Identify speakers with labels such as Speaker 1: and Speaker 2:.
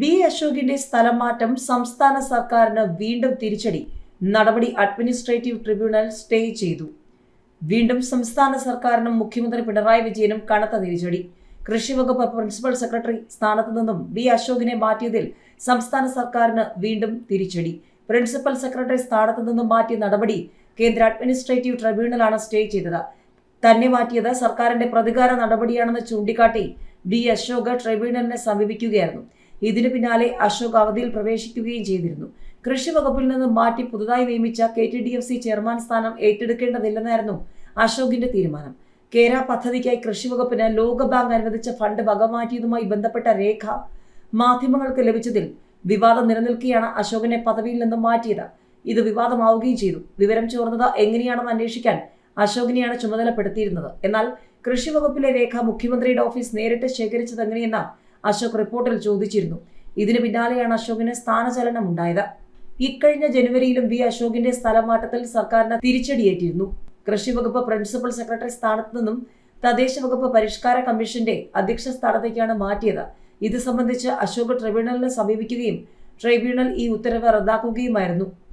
Speaker 1: B അശോകിന്റെ സ്ഥലം മാറ്റം സംസ്ഥാന സർക്കാരിന് വീണ്ടും തിരിച്ചടി. നടപടി അഡ്മിനിസ്ട്രേറ്റീവ് ട്രിബ്യൂണൽ സ്റ്റേ ചെയ്തു. വീണ്ടും സംസ്ഥാന സർക്കാരിനും മുഖ്യമന്ത്രി പിണറായി വിജയനും കനത്ത തിരിച്ചടി. കൃഷി വകുപ്പ് പ്രിൻസിപ്പൽ സെക്രട്ടറി സ്ഥാനത്ത് നിന്നും വി അശോകിനെ മാറ്റിയതിൽ സംസ്ഥാന സർക്കാരിന് വീണ്ടും തിരിച്ചടി. പ്രിൻസിപ്പൽ സെക്രട്ടറി സ്ഥാനത്ത് നിന്നും മാറ്റിയ നടപടി കേന്ദ്ര അഡ്മിനിസ്ട്രേറ്റീവ് ട്രിബ്യൂണലാണ് സ്റ്റേ ചെയ്തത്. തന്നെ മാറ്റിയത് സർക്കാരിന്റെ പ്രതികാര നടപടിയാണെന്ന് ചൂണ്ടിക്കാട്ടി ബി അശോക് ട്രിബ്യൂണലിനെ സമീപിക്കുകയായിരുന്നു. ഇതിനു പിന്നാലെ അശോക് അവധിയിൽ പ്രവേശിക്കുകയും ചെയ്തിരുന്നു. കൃഷി വകുപ്പിൽ നിന്ന് മാറ്റി പുതുതായി നിയമിച്ച K T D F C chairman സ്ഥാനം ഏറ്റെടുക്കേണ്ടതില്ലെന്നായിരുന്നു അശോകിന്റെ തീരുമാനം. കേര പദ്ധതിക്കായി കൃഷി വകുപ്പിന് ലോകബാങ്ക് അനുവദിച്ച ഫണ്ട് വകമാറ്റിയതുമായി ബന്ധപ്പെട്ട രേഖ മാധ്യമങ്ങൾക്ക് ലഭിച്ചതിൽ വിവാദം നിലനിൽക്കെയാണ് അശോകനെ പദവിയിൽ നിന്ന് മാറ്റിയത്. ഇത് വിവാദമാവുകയും ചെയ്തു. വിവരം ചോർന്നത് എങ്ങനെയാണെന്ന് അന്വേഷിക്കാൻ അശോകിനെയാണ് ചുമതലപ്പെടുത്തിയിരുന്നത്. എന്നാൽ കൃഷി വകുപ്പിലെ രേഖ മുഖ്യമന്ത്രിയുടെ ഓഫീസ് നേരിട്ട് ശേഖരിച്ചത് എങ്ങനെയെന്ന് അശോക് റിപ്പോർട്ടിൽ ചോദിച്ചിരുന്നു. ഇതിന് പിന്നാലെയാണ് അശോകിന് സ്ഥാനചലനം ഉണ്ടായത് ഇക്കഴിഞ്ഞ ജനുവരിയിലും വി അശോകിന്റെ സ്ഥലമാറ്റത്തിൽ സർക്കാരിന് തിരിച്ചടിയേറ്റിരുന്നു. കൃഷി വകുപ്പ് പ്രിൻസിപ്പൽ സെക്രട്ടറി സ്ഥാനത്ത് നിന്നും തദ്ദേശ വകുപ്പ് പരിഷ്കാര കമ്മീഷന്റെ അധ്യക്ഷ സ്ഥാനത്തേക്കാണ് മാറ്റിയത്. ഇത് സംബന്ധിച്ച് അശോക് ട്രിബ്യൂണലിനെ സമീപിക്കുകയും ട്രൈബ്യൂണൽ ഈ ഉത്തരവ് റദ്ദാക്കുകയുമായിരുന്നു.